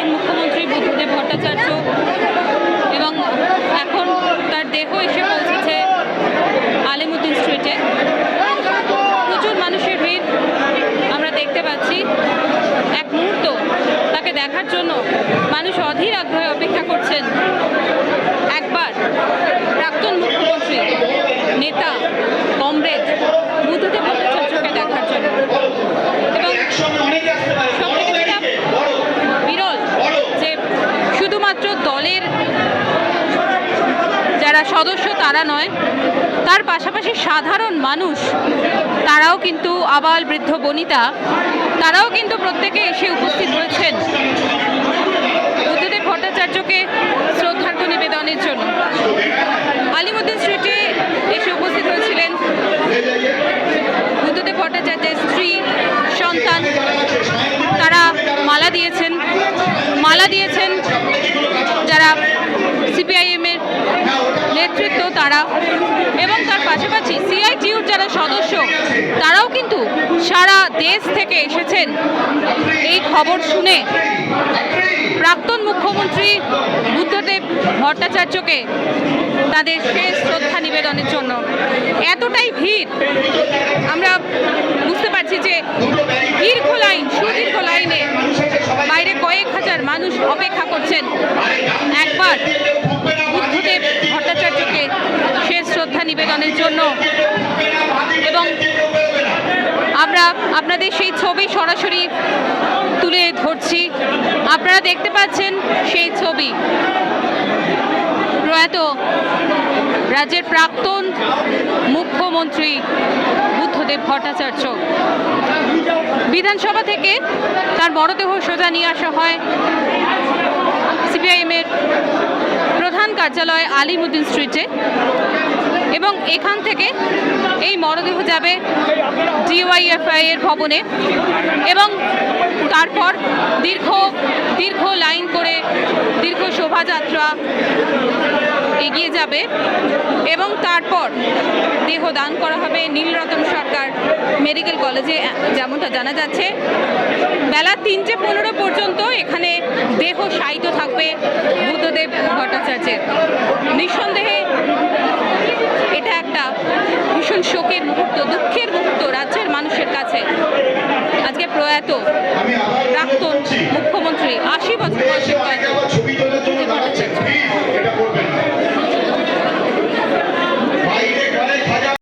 প্রাক্তন মুখ্যমন্ত্রী বুদ্ধদেব ভট্টাচার্য এবং এখন তার দেহ এসে পৌঁছেছে আলিমুদ্দিন স্ট্রিটে। প্রচুর মানুষের ভিড় আমরা দেখতে পাচ্ছি। এক মুহূর্ত তাকে দেখার জন্য মানুষ অধীর আগ্রহে অপেক্ষা করছেন। একবার প্রাক্তন মুখ্যমন্ত্রী, নেতা, কমরেড, বুদ্ধদেব ভট্টাচার্যকে দেখার জন্য এবং সবথেকে যেটা বিরল যে শুধুমাত্র দলের যারা সদস্য তারা নয়। তার পাশাপাশি সাধারণ মানুষ, তারাও কিন্তু আবাল বৃদ্ধ বনিতা, তারাও কিন্তু প্রত্যেকে এসে উপস্থিত হয়েছেন। বুদ্ধদেব ভট্টাচার্যকে শ্রদ্ধার্ঘ্য নিবেদনের জন্য। আলিমুদ্দিন স্ট্রিটে এসে উপস্থিত হয়েছিলেন। বুদ্ধদেব ভট্টাচার্যের স্ত্রী, সন্তান, তারা মালা দিয়েছেন। মালা দিয়েছেন যারা সিপিআইএমের নেতৃত্ব তারা এবং তার পাশাপাশি সিআইটিউর যারা সদস্য, তারাও কিন্তু সারা দেশ থেকে এসেছেন। এই খবর শুনে প্রাক্তন মুখ্যমন্ত্রী বুদ্ধদেব ভট্টাচার্যকে তাদের শেষ শ্রদ্ধা নিবেদনের জন্য এতটাই ভিড়, আমরা বুঝতে পারছি যে দীর্ঘ লাইন, সুদীর্ঘ লাইনে বাইরে কয়েক হাজার মানুষ অপেক্ষা করছেন। একবার বুদ্ধদেব ভট্টাচার্যকে শেষ শ্রদ্ধা নিবেদনের জন্য। এবং আমরা আপনাদের সেই ছবি সরাসরি তুলে ধরছি। আপনারা দেখতে পাচ্ছেন সেই ছবি। প্রয়াত রাজ্যের প্রাক্তন মুখ্যমন্ত্রী বুদ্ধদেব ভট্টাচার্য। বিধানসভা থেকে তার মরদেহ সোজা নিয়ে আসা হয় সিপিআইএমের প্রধান কার্যালয় আলিমুদ্দিন স্ট্রিটে। এবং এখান থেকে এই মরদেহ যাবে ডিওয়াইএফআই এর ভবনে এবং তারপর দীর্ঘ দীর্ঘ লাইন করে দীর্ঘ শোভাযাত্রা এগিয়ে যাবে এবং তারপর দেহ দান করা হবে নীলরতন সরকার মেডিকেল কলেজে, যেমনটা জানা যাচ্ছে। বেলা তিনটে পনেরো পর্যন্ত এখানে দেহ শায়িত থাকবে বুদ্ধদেব ভট্টাচার্যের নিঃসন্দেহে এটা একটা ভীষণ শোকের মুহূর্ত দুঃখের মুহূর্ত রাজ্যের মানুষের